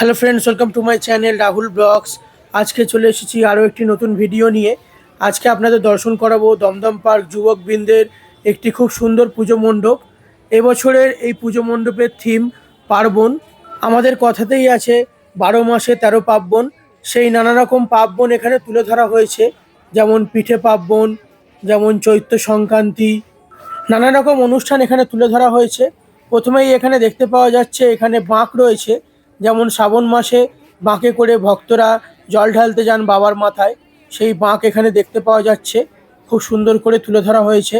Hello friends welcome to my channel Rahul blogs আজকে চলে এসেছি আরও একটি নতুন ভিডিও নিয়ে। আজকে আপনাদের দর্শন করাবো দমদম পার্ক যুবকবৃন্দের একটি খুব সুন্দর পুজো মণ্ডপ। এবছরের এই পুজো মণ্ডপের থিম পার্বণ। আমাদের কথাতেই আছে, বারো মাসে তেরো পার্বণ। সেই নানা রকম পার্বণ এখানে তুলে ধরা হয়েছে। যেমন পিঠে পার্বণ, যেমন চৈত্র সংক্রান্তি। নানা রকম অনুষ্ঠান এখানে তুলে ধরা হয়েছে। প্রথমেই এখানে দেখতে পাওয়া যাচ্ছে, এখানে বাঁক রয়েছে। যেমন শ্রাবণ মাসে বাঁকে করে ভক্তরা জল ঢালতে যান বাবার মাথায়, সেই বাঁক এখানে দেখতে পাওয়া যাচ্ছে, খুব সুন্দর করে তুলে ধরা হয়েছে।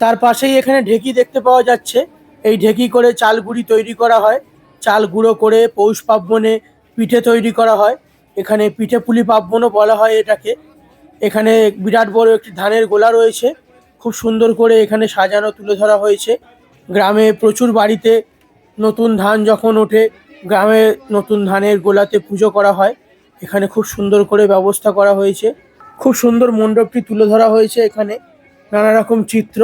তার পাশেই এখানে ঢেকি দেখতে পাওয়া যাচ্ছে, এই ঢেকি করে চাল গুঁড়ি তৈরি করা হয়। চাল গুঁড়ো করে পৌষ পার্বণে পিঠে তৈরি করা হয়। এখানে পিঠে পুলি পার্বণও বলা হয় এটাকে। এখানে বিরাট বড় একটি ধানের গোলা রয়েছে, খুব সুন্দর করে এখানে সাজানো তুলে ধরা হয়েছে। গ্রামে প্রচুর বাড়িতে নতুন ধান যখন ওঠে গ্রামে নতুন ধানের গোলাতে পুজো করা হয়। এখানে খুব সুন্দর করে ব্যবস্থা করা হয়েছে। খুব সুন্দর মণ্ডপটি তুলে ধরা হয়েছে এখানে। নানা রকম চিত্র।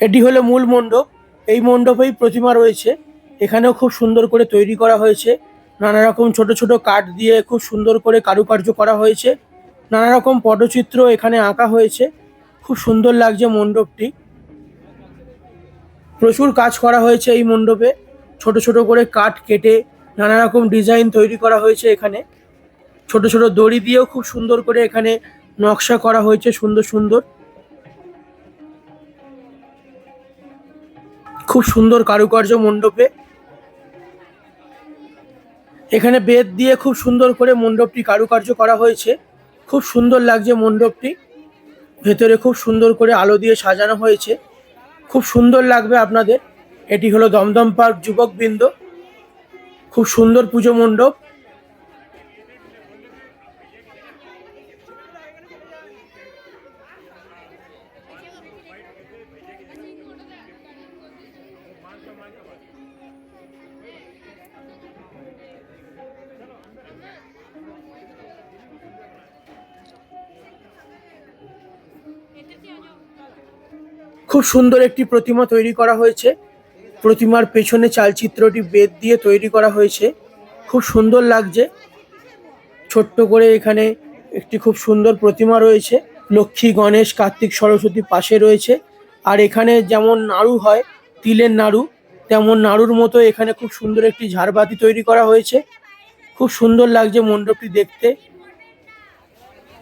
এটি হলো মূল মণ্ডপ। এই মণ্ডপেই প্রতিমা রয়েছে। এখানেও খুব সুন্দর করে তৈরি করা হয়েছে। নানা রকম ছোট ছোট কাঠ দিয়ে খুব সুন্দর করে কারুকার্য করা হয়েছে। নানা রকম পটচিত্র এখানে আঁকা হয়েছে। খুব সুন্দর লাগছে মণ্ডপটি। প্রচুর কাজ করা হয়েছে এই মণ্ডপে। ছোট ছোট করে কাঠ কেটে নানা রকম ডিজাইন তৈরি করা হয়েছে এখানে। ছোট ছোট দড়ি দিয়েও খুব সুন্দর করে এখানে নকশা করা হয়েছে সুন্দর সুন্দর। খুব সুন্দর কারুকার্য মণ্ডপে। এখানে বেদ দিয়ে খুব সুন্দর করে মণ্ডপটি কারুকার্য করা হয়েছে। খুব সুন্দর লাগছে মণ্ডপটি। ভেতরে খুব সুন্দর করে আলো দিয়ে সাজানো হয়েছে। খুব সুন্দর লাগবে আপনাদের। এটি হলো দমদম পার্ক যুবকবৃন্দ। খুব সুন্দর পুজো মণ্ডপ। খুব সুন্দর একটি প্রতিমা তৈরি করা হয়েছে। প্রতিমার পেছনে চালচিত্রটি বেদ দিয়ে তৈরি করা হয়েছে। খুব সুন্দর লাগছে। ছোট্ট করে এখানে একটি খুব সুন্দর প্রতিমা রয়েছে। লক্ষ্মী, গণেশ, কার্তিক, সরস্বতী পাশে রয়েছে। আর এখানে যেমন নাড়ু হয়, তিলের নাড়ু, তেমন নাড়ুর মতো এখানে খুব সুন্দর একটি ঝাড়বাতি তৈরি করা হয়েছে। খুব সুন্দর লাগছে মণ্ডপটি দেখতে।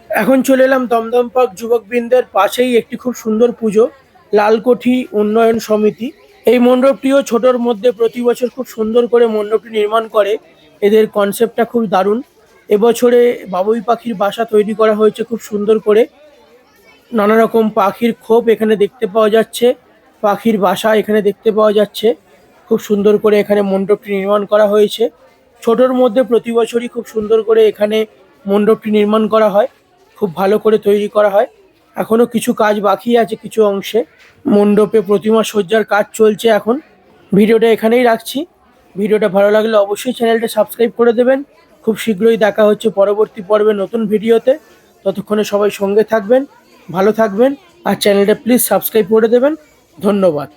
এখন চলে এলাম দমদম পার্ক যুবকবৃন্দের পাশেই একটি খুব সুন্দর পুজো। লালকঠি উন্নয়ন সমিতি। এই মণ্ডপটিও ছোটর মধ্যে প্রতি বছর খুব সুন্দর করে মণ্ডপটি নির্মাণ করে। এদের কনসেপ্টটা খুব দারুণ। এবছরে বাবুই পাখির বাসা তৈরি করা হয়েছে খুব সুন্দর করে। নানা রকম পাখির খোপ এখানে দেখতে পাওয়া যাচ্ছে। পাখির বাসা এখানে দেখতে পাওয়া যাচ্ছে। খুব সুন্দর করে এখানে মণ্ডপটি নির্মাণ করা হয়েছে। ছোটর মধ্যে প্রতি বছরই খুব সুন্দর করে এখানে মণ্ডপটি নির্মাণ করা হয়। খুব ভালো করে তৈরি করা হয়। এখনও কিছু কাজ বাকি আছে কিছু অংশে। মণ্ডপে প্রতিমা সজ্জার কাজ চলছে এখন। ভিডিওটা এখানেই রাখছি। ভিডিওটা ভালো লাগলে অবশ্যই চ্যানেলটা সাবস্ক্রাইব করে দেবেন। খুব শীঘ্রই দেখা হচ্ছে পরবর্তী পর্বে নতুন ভিডিওতে। ততক্ষণে সবাই সঙ্গে থাকবেন, ভালো থাকবেন, আর চ্যানেলটা প্লিজ সাবস্ক্রাইব করে দেবেন। ধন্যবাদ।